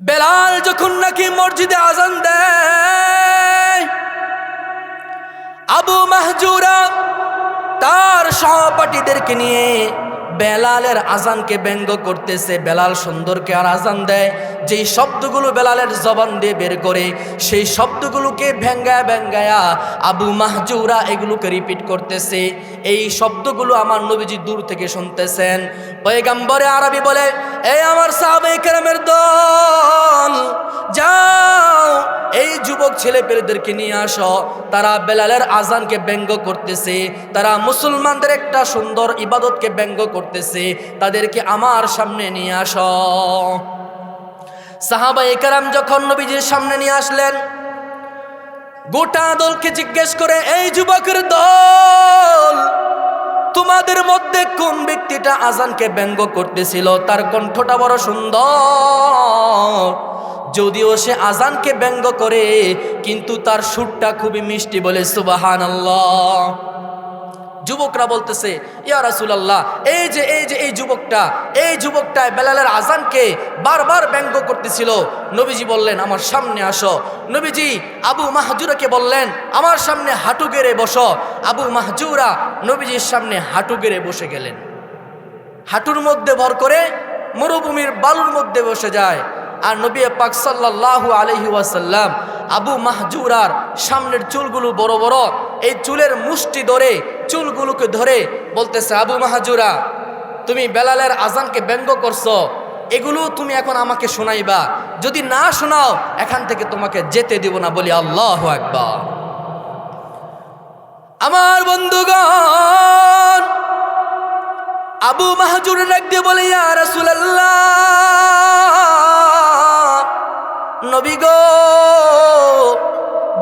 বেলাল যখন নাকি মসজিদে আজান দেয় আবু মাহজুরা তার সহপাঠীদেরকে নিয়ে বেলালের আজানকে ব্যঙ্গ করতেছে, বেলাল সুন্দরকে আর আজান দেয়। যেই শব্দগুলো বেলালের জবান দিয়ে বের করে, সেই শব্দগুলোকে ভেঙ্গায় ভেঙ্গায়া আবু মাহজুরা এগুলোকে রিপিট করতেছে। এই শব্দগুলো আমার নবীজি দূর থেকে শুনতেছেন। পয়গাম্বরে আরবি বলে এই আমার সাহাবে কেরামের দল, যাও, এই যুবক ছেলে পেলেদেরকে নিয়ে আসো। তারা বেলালের আজানকে ব্যঙ্গ করতেছে, তারা মুসলমানদের একটা সুন্দর ইবাদতকে ব্যঙ্গ করতেছে, তাদেরকে আমার সামনে নিয়ে আসো। সাহাবা একরাম যখন নবীজির সামনে নিয়ে আসলেন, গোটা দলকে জিজ্ঞেস করে, এই যুবকের দল, তোমাদের মধ্যে কোন ব্যক্তিটা আজানকে ব্যঙ্গ করতেছিল? তার কণ্ঠটা বড় সুন্দর। যদিও সে আজানকে ব্যঙ্গ করে, কিন্তু তার সুরটা খুবই মিষ্টি বলে সুবাহান যুবকরা বলতেছে, ইয়া রাসুলাল্লাহ, এই যে এই যে, এই যুবকটা, এই যুবকটায় বেলালের আজানকে বারবার ব্যঙ্গ করতেছিল। নবীজি বললেন, আমার সামনে আসো। নবীজি আবু মাহজুরাকে বললেন, আমার সামনে হাঁটু গেড়ে বসো। আবু মাহজুরা নবীজির সামনে হাঁটু গেড়ে বসে গেলেন। হাঁটুর মধ্যে ভর করে মরুভূমির বালুর মধ্যে বসে যায়। আর নবী পাক সাল্লাল্লাহু আলহি ওয়াসাল্লাম আবু মাহজুরার সামনের চুলগুলো বড় বড়, এই চুলের মুষ্টি ধরে চুলগুলোকে ধরে বলতেছে, আবু মাহাজুরা, তুমি বেলালের আজানকে ব্যঙ্গ করছ। এগুলো তুমি এখন আমাকে শোনাইবা। যদি না শোনাও, এখান থেকে তোমাকে যেতে দিব না। বলি, আল্লাহ একবার আমার বন্ধুগণ, আবু মাহাজুর দিয়ে বলে রাসূলুল্লাহ, নবী গো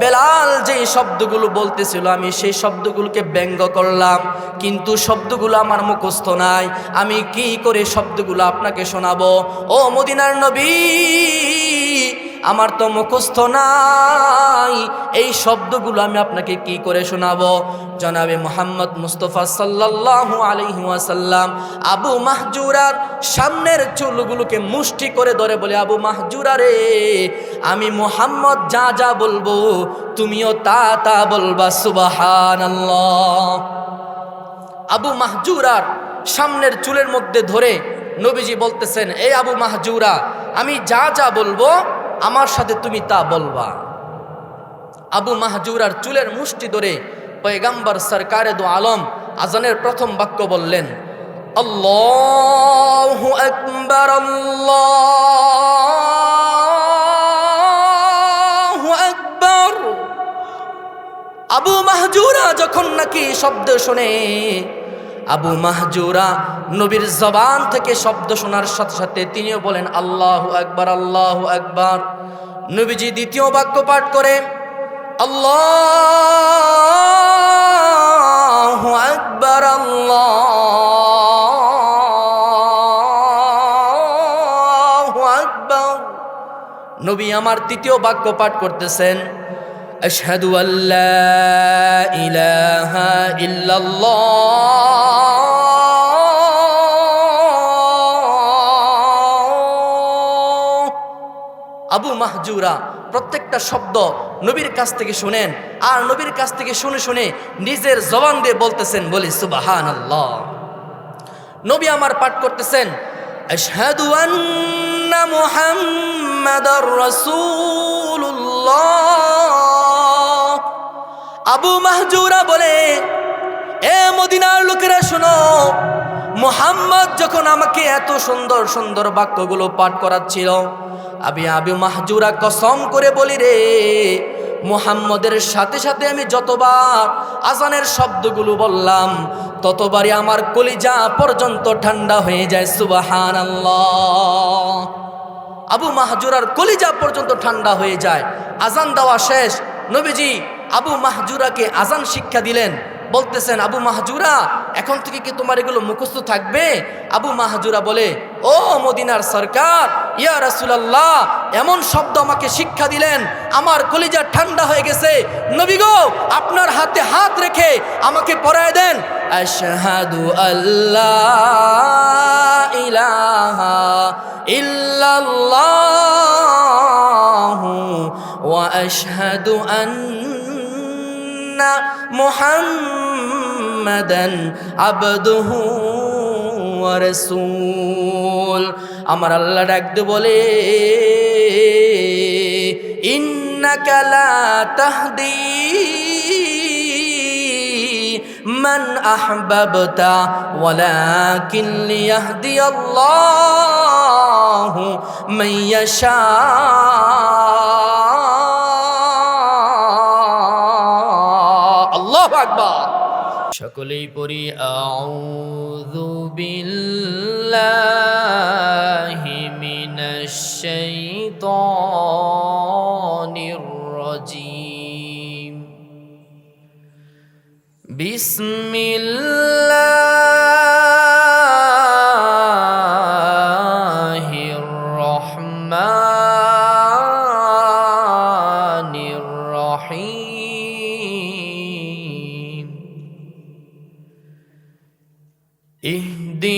বেলাল যেই শব্দগুলো বলতেছিল, আমি সেই শব্দগুলোকে ব্যঙ্গ করলাম, কিন্তু শব্দগুলো আমার মুখস্থ নাই। আমি কি করে শব্দগুলো আপনাকে শোনাবো? ও মদিনার নবী! আমার তো মুখস্থ নাই। এই শব্দগুলো আমি আপনাকে কি করে শোনাবো? জনাবে মোহাম্মদ মুস্তফা সাল্লাল্লাহু আলাইহি ওয়াসাল্লাম, আবু মাহজুরার সামনের চুলগুলোকে মুষ্টি করে ধরে বলে, আবু মাহজুরা রে, আমি মোহাম্মদ, যা যা বলব, তুমিও তা তা বলবা সুবাহান আবু মাহজুরার সামনের চুলের মধ্যে ধরে নবীজি বলতেছেন এই আবু মাহজুরা, আমি যা যা বলব আমার সাথে তুমি তা বলবা। আবু মাহজুরার চুলের মুষ্টি ধরে পয়গাম্বর সরকারে দু আলম আজানের প্রথম বাক্য বললেন আকবর। আবু মাহজুরা যখন নাকি শব্দ শুনে আবু মাহজুরা নবীর জবান থেকে শব্দ শোনার সাথে সাথে তিনিও বলেন, আল্লাহ একবার আল্লাহ একবার নবীজি দ্বিতীয় বাক্য পাঠ করে, আল্লাহ একবার আল্লাহ একবার নবী আমার তৃতীয় বাক্য পাঠ করতেছেন আশহাদু আল্লা ইলাহা ইল্লাল্লাহ আবু মাহজুরা প্রত্যেকটা শব্দ নবীর কাছ থেকে শুনেন আর নবীর কাছ থেকে শুনে শুনে নিজের জবান দিয়ে বলতেছেন বলি সুবাহান আল্লাহ নবী আমার পাঠ করতেছেন মুহাম্মাদার রাসূলুল্লাহ। আবু মাহজুরা বলে, এ মদিনার লোকেরা শোনো, মোহাম্মদ যখন আমাকে এত সুন্দর সুন্দর বাক্যগুলো পাঠ করাচ্ছিল, আমি আবু মাহজুরা কসম করে বলি রে, মোহাম্মদের সাথে সাথে আমি যতবার আজানের শব্দগুলো বললাম, ততবারই আমার কলিজা পর্যন্ত ঠান্ডা হয়ে যায় সুবাহান আবু মাহজুরার কলিজা পর্যন্ত ঠান্ডা হয়ে যায়, আজান দেওয়া শেষ, নবীজি আবু মাহজুরাকে আজান শিক্ষা দিলেন। বলতেছেন, আবু মাহজুরা, এখন থেকে কি তোমার এগুলো মুখস্থ থাকবে? আবু মাহজুরা বলে, ও মদিনার সরকার, ইয়া রাসুলাল্লাহ, এমন শব্দ আমাকে শিক্ষা দিলেন, আমার কলিজা ঠান্ডা হয়ে গেছে। নবী গো, আপনার হাতে হাত রেখে আমাকে পড়ায় দেন। আশহাদু আল্লাহ ইলাহা ইল্লাল্লাহু ওয়া আশহাদু আন্না ان محمدا عبده ورسول আমার আল্লাহ ডাকতে বলে ইন্নাকা লা তাহদি من أحببت ولكن ليهدي الله من يشاء আল্লাহ আকবার। সকলেই পড়ি আউযু বিল্লাহি মিনাশ শাইতানির রাজিম। বিসমিল্লাহ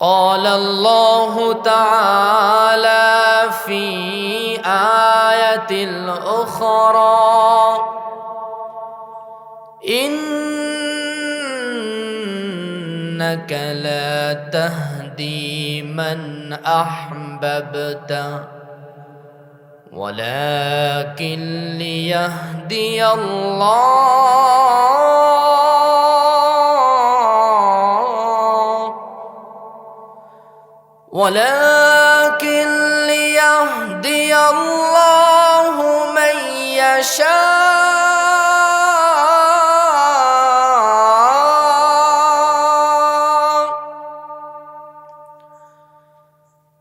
قال الله تعالى في آية أخرى إنك لا تهدي من أحببت ولكن ليهدي الله ولكن ليهدي الله من يشاء.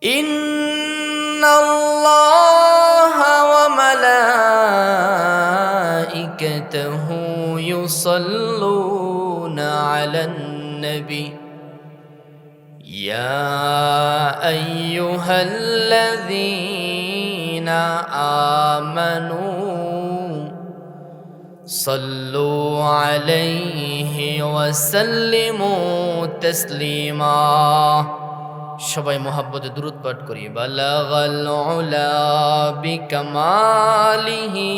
إن الله وملائكته يصلون على النبي. يا أيها الذين آمنوا صلوا عليه وسلموا تسليما সবাই মোহাব্বতে দূরত পাঠ করি বালাগাল উলা বিকামালিহি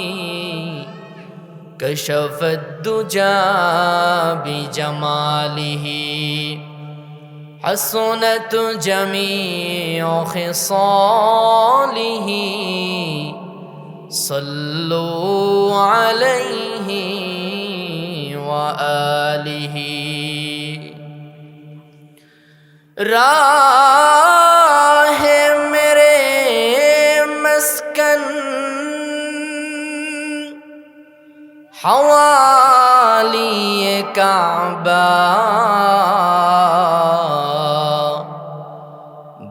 كشف الدجى بجماله حسنت جميع خصاله. صلوا عليه وآله. راہ میرے مسکن حوالی کعبہ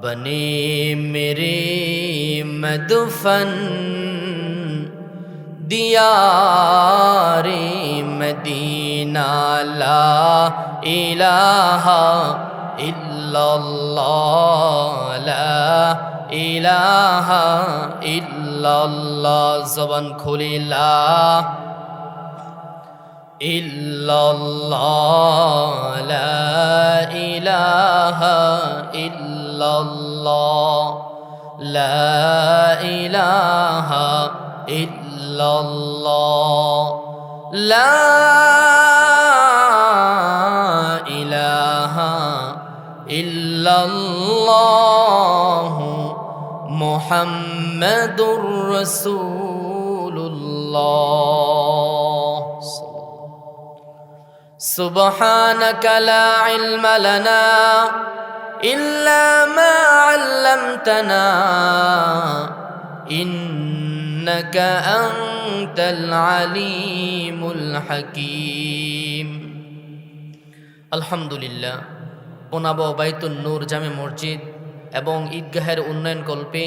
بني میری میں دفن مدینہ لا الہ الا اللہ لا الہ الا اللہ زبان کھولی لا الا الله لا الہ الا إلا الله لا إله إلا الله لا إله إلا الله محمد رسول الله سبحانك لا علم لنا إلا ما علمتنا إنك أنت العليم الحكيم الحمد لله পোনাব বাইতুল নূর জামে মসজিদ এবং ঈদগাহের উন্নয়ন কল্পে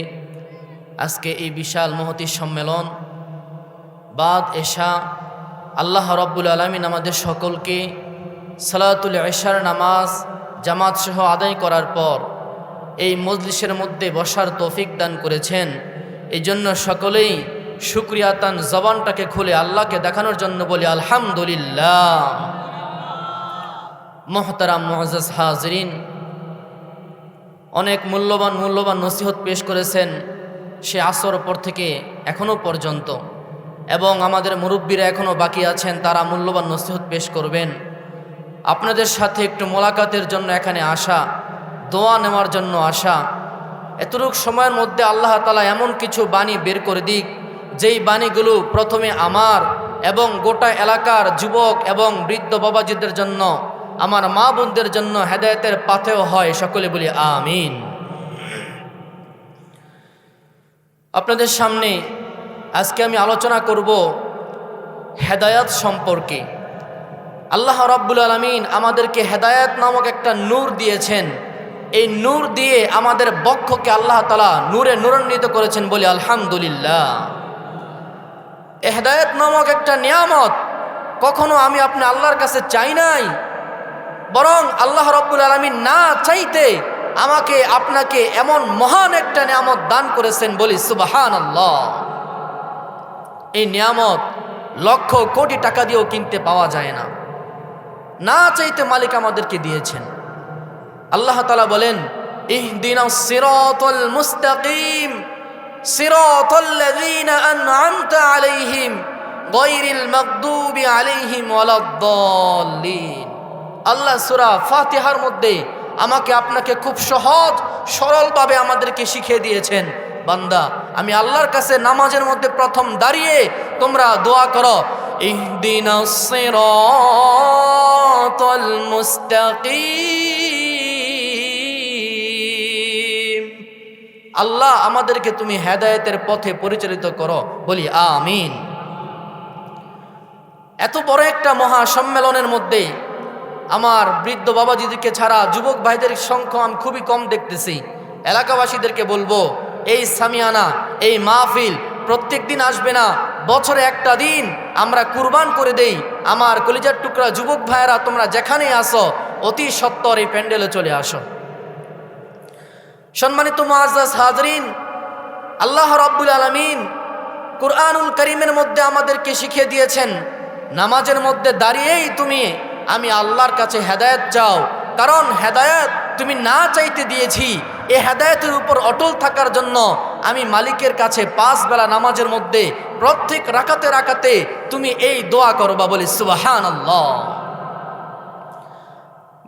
আজকে এই বিশাল মহতি সম্মেলন বাদ এশা আল্লাহ রব্বুল আলমিন আমাদের সকলকে সালাতুল এশার নামাজ জামাত সহ আদায় করার পর এই মজলিসের মধ্যে বসার তৌফিক দান করেছেন। এই জন্য সকলেই শুক্রিয়া তান জবানটাকে খুলে আল্লাহকে দেখানোর জন্য বলি, আলহামদুলিল্লাহ। মোহতারাম মহাজাজ হাজরিন, অনেক মূল্যবান মূল্যবান নসিহত পেশ করেছেন সে আসর পর থেকে এখনও পর্যন্ত। এবং আমাদের মুরব্বীরা এখনও বাকি আছেন, তারা মূল্যবান নসিহত পেশ করবেন। আপনাদের সাথে একটু মোলাকাতের জন্য এখানে আসা, দোয়া নেওয়ার জন্য আসা। এতটুক সময়ের মধ্যে আল্লাহ তালা এমন কিছু বাণী বের করে দিক, যেই বাণীগুলো প্রথমে আমার এবং গোটা এলাকার যুবক এবং বৃদ্ধ বাবাজিদের জন্য, আমার মা বোনদের জন্য হেদায়তের পাথেও হয়। সকলে বলি আমিন। আপনাদের সামনে আজকে আমি আলোচনা করব হেদায়াত সম্পর্কে। আল্লাহ রাব্বুল আলমিন আমাদেরকে হেদায়াত নামক একটা নূর দিয়েছেন। এই নূর দিয়ে আমাদের বক্ষকে আল্লাহ তালা নূরে নূরান্বিত করেছেন বলে আলহামদুলিল্লাহ। হেদায়ত নামক একটা নিয়ামত কখনো আমি আপনি আল্লাহর কাছে চাই নাই, বরং আল্লাহ রব্বুল আলমিন না চাইতে আমাকে, আপনাকে এমন মহান একটা নিয়ামত দান করেছেন বলি সুবাহান আল্লাহ এই নিয়ামত লক্ষ কোটি টাকা দিয়েও কিনতে পাওয়া যায় না। না চাইতে মালিক আমাদেরকে দিয়েছেন। আল্লাহ তালা বলেন, ইহদিন সিরাতুল মুস্তাকিম আলাইহিম আলাইহিম আল্লাহ মধ্যে আমাকে আপনাকে খুব সহজ, সরলভাবে আমাদেরকে শিখিয়ে দিয়েছেন, বান্দা, আমি আল্লাহর কাছে নামাজের মধ্যে প্রথম দাঁড়িয়ে তোমরা দোয়া করো ইহদিনাস মুস্তাকিম আল্লাহ আমাদেরকে তুমি হেদায়েতের পথে পরিচালিত করো। বলি, আমিন। এত বড় একটা মহা সম্মেলনের মধ্যে আমার বৃদ্ধ বাবাজিদেরকে ছাড়া যুবক ভাইদের সংখ্যা আমি খুবই কম দেখতেছি। এলাকাবাসীদেরকে বলব, এই সামিয়ানা, এই মাহফিল প্রত্যেক দিন আসবে না, বছরে একটা দিন আমরা কুরবান করে দেই। আমার কলিজার টুকরা যুবক ভাইয়েরা, তোমরা যেখানেই আসো, অতি সত্তর এই প্যান্ডেলে চলে আসো। সম্মানিত মুআজ্জাজ হাজরিন, আল্লাহ রাব্বুল আলামিন কুরআনুল করিমের মধ্যে আমাদেরকে শিখিয়ে দিয়েছেন, নামাজের মধ্যে দাঁড়িয়েই তুমি, আমি আল্লাহর কাছে হেদায়েত চাও। কারণ হেদায়েত তুমি না চাইতে দিয়েছি এ হেদায়তের উপর অটল থাকার জন্য আমি মালিকের কাছে পাঁচ বেলা নামাজের মধ্যে প্রত্যেক রাকাতে রাকাতে তুমি এই দোয়া করবা বলি সুবাহান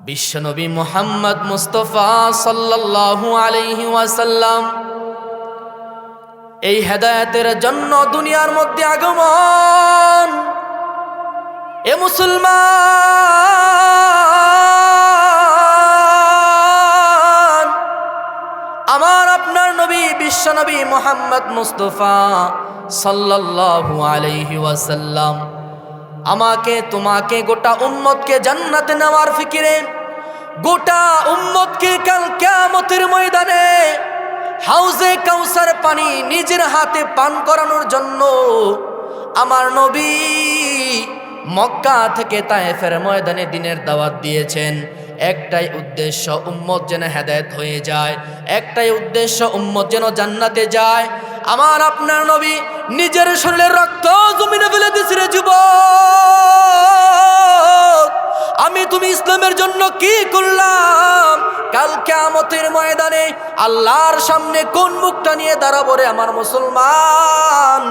বিশ্বনবী মোহাম্মদ মুস্তফা সাল্লাল্লাহু আলাইহি ওয়াসাল্লাম এই হেদায়তের জন্য দুনিয়ার মধ্যে আগমন। এ মুসলমান বিশ্বনবী মোহাম্মদ মুস্তফা সাল্লাল্লাহু আলাইহি ওয়াসাল্লাম, আমাকে, তোমাকে, গোটা উম্মতকে জান্নাতে নেওয়ার ফিকিরে, গোটা উম্মতকে কাল কিয়ামতের ময়দানে হাউজে কাউসার পানি নিজের হাতে পান করানোর জন্য আমার নবী মক্কা থেকে তায়েফের ময়দানে দিনের দাওয়াত দিয়েছেন। একটাই উদ্দেশ্য উম্মত যেন হেদায়ত হয়ে যায়। একটাই উদ্দেশ্য উম্মত যেন জান্নাতে যায়। আমার আপনার নবী নিজের শরীরের রক্ত জমিনে ফেলে দিয়েছিল যুবক। আমি তুমি ইসলামের জন্য কি করলাম? কাল কেয়ামতের ময়দানে আল্লাহর সামনে কোন মুখটা নিয়ে দাঁড়াবো রে আমার মুসলমান?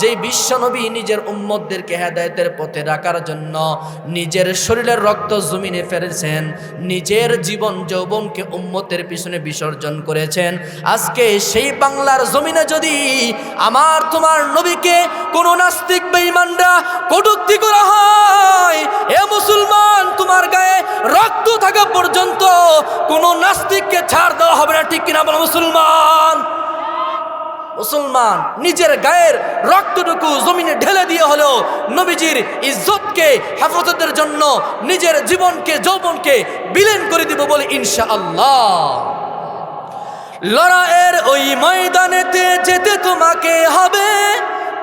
যে বিশ্বনবী নিজের উম্মতদেরকে হেদায়তের পথে রাখার জন্য নিজের শরীরের রক্ত জমিনে ফেলেছেন, নিজের জীবন যৌবনকে উম্মতের পিছনে বিসর্জন করেছেন। আজকে সেই বাংলার জমিনে যদি আমার তোমার নবীকে কোনো নাস্তিক বেঈমানরা কটূক্তি করা হয়। এ মুসলমান, তোমার গায়ে রক্ত থাকা পর্যন্ত কোনো নাস্তিককে ছাড় দেওয়া হবে না, ঠিক কিনা বলো মুসলমান? মুসলমান, নিজের গায়ের রক্তটুকু জমিনে ঢেলে দিয়ে হলেও নবীজির ইজ্জতকে, হেফাজতের জন্য নিজের জীবনকে, যৌবনকে বিলীন করে দিব বলে ইনশা আল্লাহ লড়াইয়ের ওই ময়দানেতে যেতে তোমাকে হবে।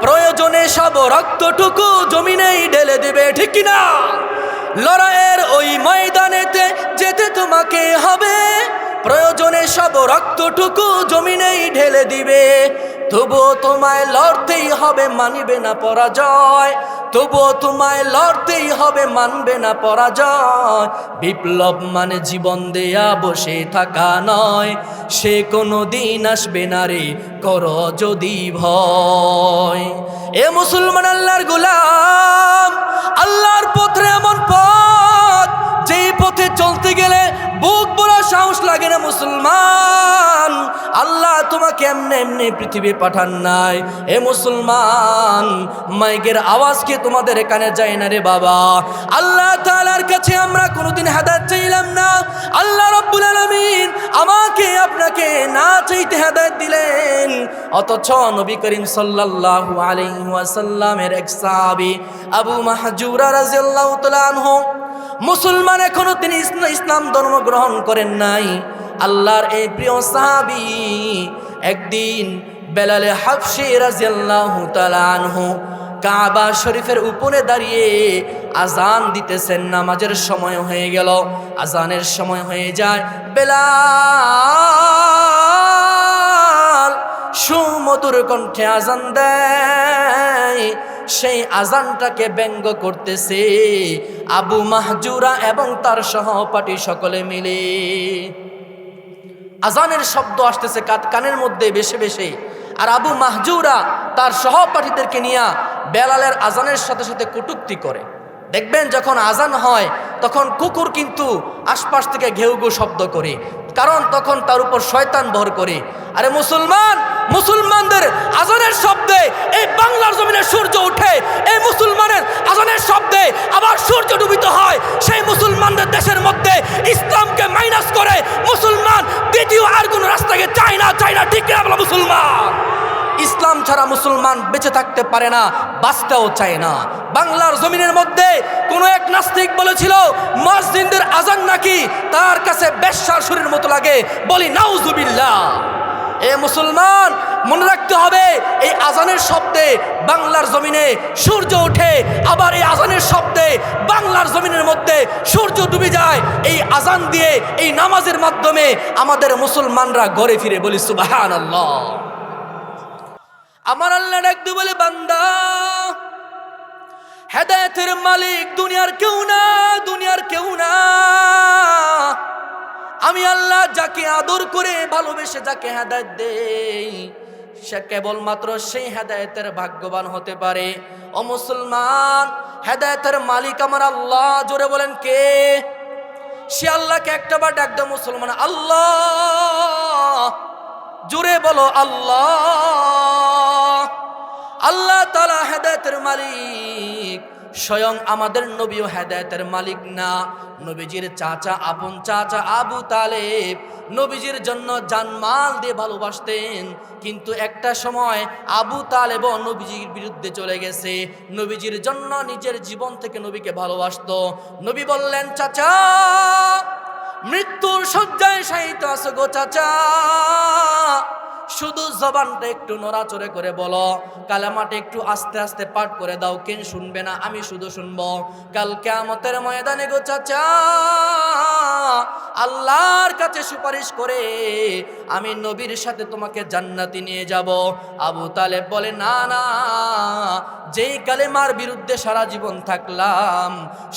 প্রয়োজনে সব রক্তটুকু জমিনেই ঢেলে দেবে, ঠিক না? লড়াইয়ের ওই ময়দানেতে যেতে তোমাকে হবে। প্রয়োজনে সব রক্তটুকু জমিনেই ঢেলে দিবে। তবুও তোমায় লড়তেই হবে, মানিবে না পরাজয়। তবুও তোমায় লড়তেই হবে, মানবে না পরাজয়। বিপ্লব মানে জীবন দেয়া, বসে থাকা নয়। সে কোনো দিন আসবে না রে, কর যদি ভয়। এ মুসলমান আল্লাহর গুলাম, আল্লাহর পথে এমন পথ পথে চলতে গেলে বুক বড় সাহস লাগে না মুসলমান। আল্লাহ তোমাকে এমনি এমনি পৃথিবী পাঠান নাই। এ মুসলমান, মাইকের আওয়াজকে তোমাদের কানে যায় না রে বাবা? আল্লাহ তাআলার কাছে আমরা কোনোদিন হেদায়েত চাইলাম না। আল্লাহ রব্বুল আলামিন আমাকে আপনাকে না চাইতে হেদায়েত দিলেন। অথচ নবী করিম সাল্লাল্লাহু আলাইহি ওয়াসাল্লামের এক সাহাবী আবু মাহজুরা রাদিয়াল্লাহু তাআলা আনহু মুসলমান এখনও তিনি ইসলাম ধর্ম গ্রহণ করেন নাই। আল্লাহর এই প্রিয় সাহাবি একদিন বেলালে হাফসি রাজিয়াল্লাহু তাআলা আনহু কাবা শরীফের উপরে দাঁড়িয়ে আজান দিতেছেন। নামাজের সময় হয়ে গেল, আজানের সময় হয়ে যায়। বেলাল সুমধুর কণ্ঠে আজান দেয়। সেই আজানটাকে ব্যঙ্গ করতেছে আবু মাহজুরা এবং তার সহপাঠী সকলে মিলে। আজানের শব্দ আসতেছে কাত কানের মধ্যে বেশি বেশি। আর আবু মাহজুরা তার সহপাঠীদেরকে নিয়ে বেলালের আজানের সাথে সাথে কটুক্তি করে। দেখবেন যখন আজান হয়, তখন কুকুর কিন্তু আশপাশ থেকে ঘেউ ঘেউ শব্দ করে। কারণ তখন তার উপর শয়তান ভর করে। আরে মুসলমান, মুসলমানদের আজানের শব্দে এই বাংলার জমিনে সূর্য ওঠে এই মুসলমানের আজানের শব্দে আবার সূর্য ডুবিত হয়। সেই মুসলমানদের দেশের মধ্যে ইসলামকে মাইনাস করে মুসলমান দ্বিতীয় আর কোনো রাস্তাকে চায় না চায় না, ঠিক না মুসলমান? ইসলাম ছাড়া মুসলমান বেঁচে থাকতে পারে না, বাঁচতেও চায় না। বাংলার জমিনের মধ্যে কোনো এক নাস্তিক বলেছিল, মসজিদের আজান নাকি তার কাছে বেশ্যার সুরের মতো লাগে? বলি, নাউজুবিল্লাহ। এ মুসলমান, মনে রাখতে হবে, এই আজানের শব্দে বাংলার জমিনে সূর্য ওঠে, আবার এই আজানের শব্দে বাংলার জমিনের মধ্যে সূর্য ডুবে যায়। এই আজান দিয়ে এই নামাজের মাধ্যমে আমাদের মুসলমানরা ঘরে ফিরে বলি সুবাহান আল্লাহ আমার আল্লাহ ডাকতে বলে, বান্দা, হেদায়তের মালিক দুনিয়ার কেউ না, দুনিয়ার কেউ না। আমি আল্লাহ যাকে আদর করে ভালোবেসে যাকে হেদায়ত দেই, সে কেবলমাত্র সেই হেদায়তের ভাগ্যবান হতে পারে। ও মুসলমান, হেদায়তের মালিক আমার আল্লাহ, জোরে বলেন কে? সে আল্লাহকে একটা বার ডাক দেয় মুসলমান, আল্লাহ, জোরে বলো, আল্লাহ। আল্লাহ তালা হেদায়তের মালিক। স্বয়ং আমাদের নবীও হেদায়তের মালিক না। নবীজির চাচা, আপন চাচা আবু তালেব নবীজির জন্য জানমাল দিয়ে ভালোবাসতেন। কিন্তু একটা সময় আবু তালেব নবীজির বিরুদ্ধে চলে গেছে। নবীজির জন্য নিজের জীবন থেকে নবীকে ভালোবাসত। নবী বললেন, চাচা, মৃত্যুর শয্যায় শায়িত আছো গো চাচা। শুধু জবানটা একটু নড়াচড়ে করে বলো, কালামাটা একটু আস্তে আস্তে পাঠ করে দাও কেন শুনবে না, আমি শুধু শুনব। কাল কেয়ামতের ময়দানে গো চাচা, আল্লাহর কাছে সুপারিশ করে আমি নবীর সাথে তোমাকে জান্নাতি নিয়ে যাব। আবু তালেব বলে, না না, যেই কালেমার বিরুদ্ধে সারা জীবন থাকলাম,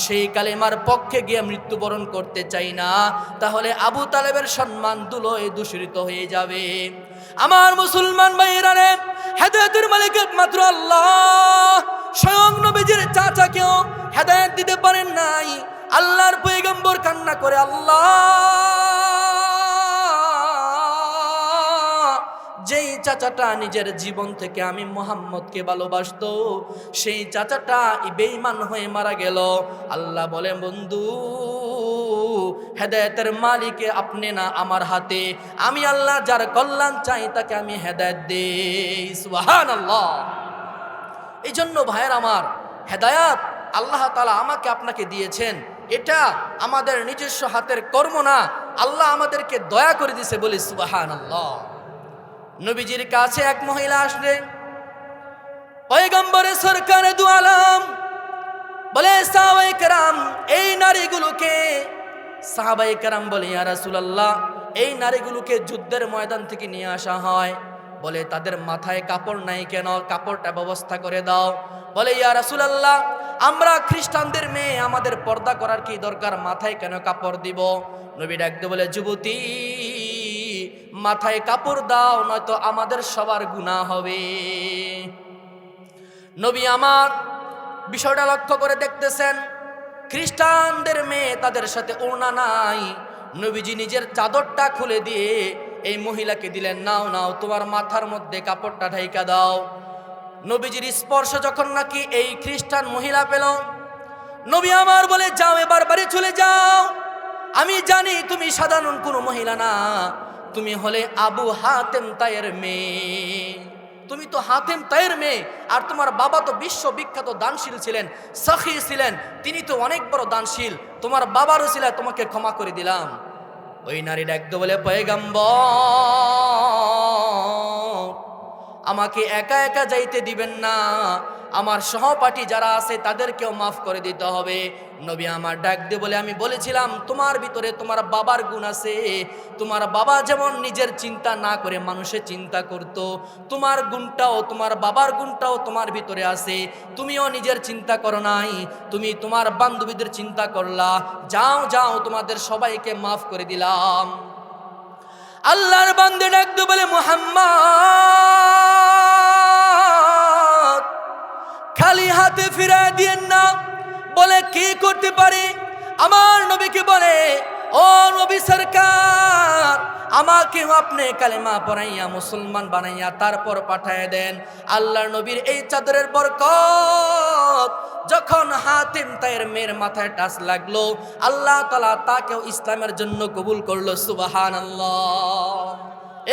সেই কালেমার পক্ষে গিয়ে মৃত্যুবরণ করতে চাই না, তাহলে আবু তালেবের সম্মান দুলোয় দূষিত হয়ে যাবে। আমার মুসলমান ভাইয়েরা হেদায়তের মালিক একমাত্র আল্লাহ। স্বয়ং নবীজির চাচাকেও হেদায়ত দিতে পারেন নাই। আল্লাহর পয়গম্বর কান্না করে, আল্লাহ, যেই চাচাটা নিজের জীবন থেকে আমি মোহাম্মদকে ভালোবাসতো, সেই চাচাটা বেঈমান হয়ে মারা গেল। আল্লাহ বলে বন্ধু হেদায়েতের মালিকে আপনি না আমার হাতে। আমি আল্লাহ যার কল্যাণ চাই, তাকে আমি হেদায়েত দেই। সুবাহান আল্লাহ এই জন্য ভাইয়ের আমার হেদায়াত আল্লাহ তালা আমাকে আপনাকে দিয়েছেন। এটা আমাদের নিজস্ব হাতের কর্ম না। আল্লাহ আমাদেরকে দয়া করে দিছে বলি সুবাহান আল্লাহ নবীজির কাছে এক মহিলা আসলেন পয়গম্বরে সরকারে দু আলম। বলে সাহাবাই কারাম, এই নারীগুলোকে সাহাবাই কারাম বলে, ইয়া রাসূলুল্লাহ, এই নারীগুলোকে যুদ্ধের ময়দান থেকে নিয়ে আসা হয়। বলে, তাদের মাথায় কাপড় নাই কেন? কাপড়টা ব্যবস্থা করে দাও। বলে, ইয়া রাসূলুল্লাহ, আমরা খ্রিস্টানদের মেয়ে, আমাদের পর্দা করার কি দরকার? মাথায় কেন কাপড় দিব? নবী ডাকতে বলে, যুবতী, মাথায় কাপড় দাও, নয়তো আমাদের সবার গুনাহ হবে। নবী আমার বিষয়টা লক্ষ্য করে দেখতেছেন খ্রিস্টানদের মেয়ে তাদের সাথে ওড়না নাই। নবীজি নিজের চাদরটা খুলে দিয়ে এই মহিলাকে দিলেন, নাও নাও, তোমার মাথার মধ্যে কাপড়টা ঢাইকা দাও। নবীজির স্পর্শ যখন নাকি এই খ্রিস্টান মহিলা পেল, নবী আমার বলে, যাও, এবার বাড়ি চলে যাও। আমি জানি তুমি সাধারণ কোনো মহিলা না। তুমি হলে আবু হাতেম তায়ের মেয়ে। তুমি তো হাতেম তায়ের মেয়ে, আর তোমার বাবা তো বিশ্ববিখ্যাত দানশীল ছিলেন, সখি ছিলেন, তিনি তো অনেক বড় দানশীল। তোমার বাবার ছিল তোমাকে ক্ষমা করে দিলাম। ওই নারী ডাকতে বলে, পয়গাম্বর! আমাকে একা একা যাইতে দিবেন না। আমার সহপাঠী যারা আছে, তাদেরকেও মাফ করে দিতে হবে। নবী আমার ডাক দিয়ে বলে, আমি বলেছিলাম, তোমার ভিতরে তোমার বাবার গুণ আছে। তোমার বাবা যেমন নিজের চিন্তা না করে মানুষের চিন্তা করত, তোমার গুণটাও, তোমার বাবার গুণটাও তোমার ভিতরে আছে। তুমিও নিজের চিন্তা করো নাই। তুমি তোমার বান্ধবীদের চিন্তা করলা। যাও যাও, তোমাদের সবাইকে মাফ করে দিলাম। আল্লাহর বান্দে ডাকতে বলে, মোহাম্মদ! খালি হাতে ফিরায় দিয়ে না। বলে, কি করতে পারি? আমার নবীকে বলে ও নবী সরকার আমাকেও আপনি কালেমা পড়াইয়া মুসলমান বানাইয়া তারপর পাঠায় দেন। আল্লাহর নবীর এই চাদরের বরকত, যখন হাতিম তাইয়ের মেয়ের মাথায় টাচ লাগল, আল্লাহ তালা তাকেও ইসলামের জন্য কবুল করল সুবাহান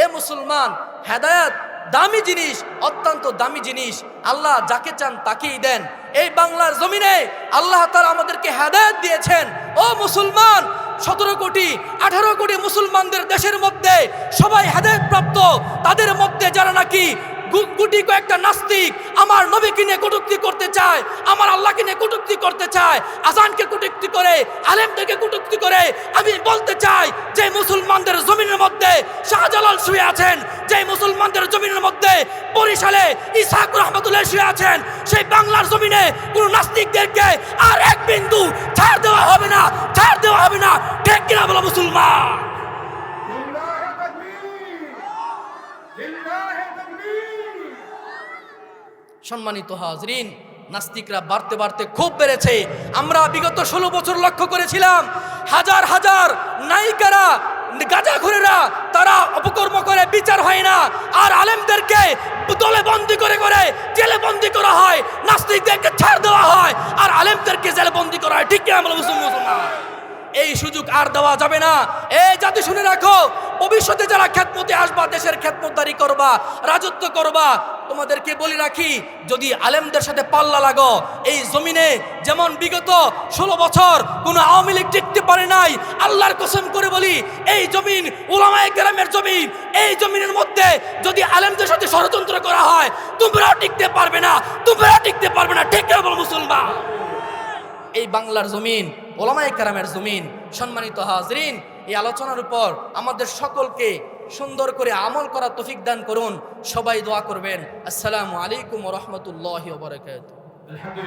এ মুসলমান, হেদায়াত দামি জিনিস, অত্যন্ত দামি জিনিস আল্লাহ যাকে চান তাকেই দেন। এই বাংলার জমিনে আল্লাহ তারা আমাদেরকে হেদায়ত দিয়েছেন। ও মুসলমান, সতেরো কোটি, আঠারো কোটি মুসলমানদের দেশের মধ্যে সবাই হেদায়ত প্রাপ্ত তাদের মধ্যে যারা নাকি গুটি কয়েকটা নাস্তিক আমার নবীকে নিয়ে কটুক্তি করতে চায়, আমার আল্লাহকে নিয়ে কটুক্তি করতে চায়, আজানকে কটুক্তি করে, আলেমদেরকে কটুক্তি করে, আমি বলতে চাই, যে মুসলমানদের জমিনের মধ্যে শাহজালাল শুয়ে আছেন, যে মুসলমানদের জমিনের মধ্যে বরিশালে ইসাক রহমতুল্লাহ শুয়ে আছেন, সেই বাংলার জমিনে কোন নাস্তিকদেরকে আর এক বিন্দু ছাড় দেওয়া হবে না, ছাড় দেওয়া হবে না, ঠিক কিনা বলো মুসলমান? সম্মানিত হাজরিন, নাস্তিকরা বাড়তে বাড়তে খুব বেড়েছে। আমরা বিগত ষোলো বছর লক্ষ্য করেছিলাম, হাজার হাজার নায়িকারা গাঁজাখোরেরা তারা অপকর্ম করে, বিচার হয় না। আর আলেমদেরকে দলে বন্দি করে করে জেলে বন্দি করা হয়, নাস্তিকদেরকে ছাড় দেওয়া হয়। আর আলেমদেরকে জেলে বন্দি করা হয়। ঠিক কিনা এই সুযোগ আর দেওয়া যাবে না। এই জাতি শুনে রাখো, ভবিষ্যতে যারা খ্যাতমতে আসবা, দেশের খ্যাতমতদারি করবা, রাজত্ব করবা, তোমাদেরকে বলি রাখি, যদি আলেমদের সাথে পাল্লা লাগো, এই জমিনে যেমন বিগত ষোলো বছর কোনো আওয়ামী লীগ টিকতে পারে নাই, আল্লাহর কসম করে বলি, এই জমিন ওলামায় গ্রামের জমিন, এই জমিনের মধ্যে যদি আলেমদের সাথে ষড়যন্ত্র করা হয়, তোমরাও টিকতে পারবে না, তোমরাও টিকতে পারবে না। ঠিক বল মুসলমান? এই বাংলার জমিন ওলামাই কারামের জমিন, সম্মানিত হাজরিন, এই আলোচনার উপর আমাদের সকলকে সুন্দর করে আমল করা তফিক দান করুন। সবাই দোয়া করবেন। আসসালামু আলাইকুম রহমতুল্লাহ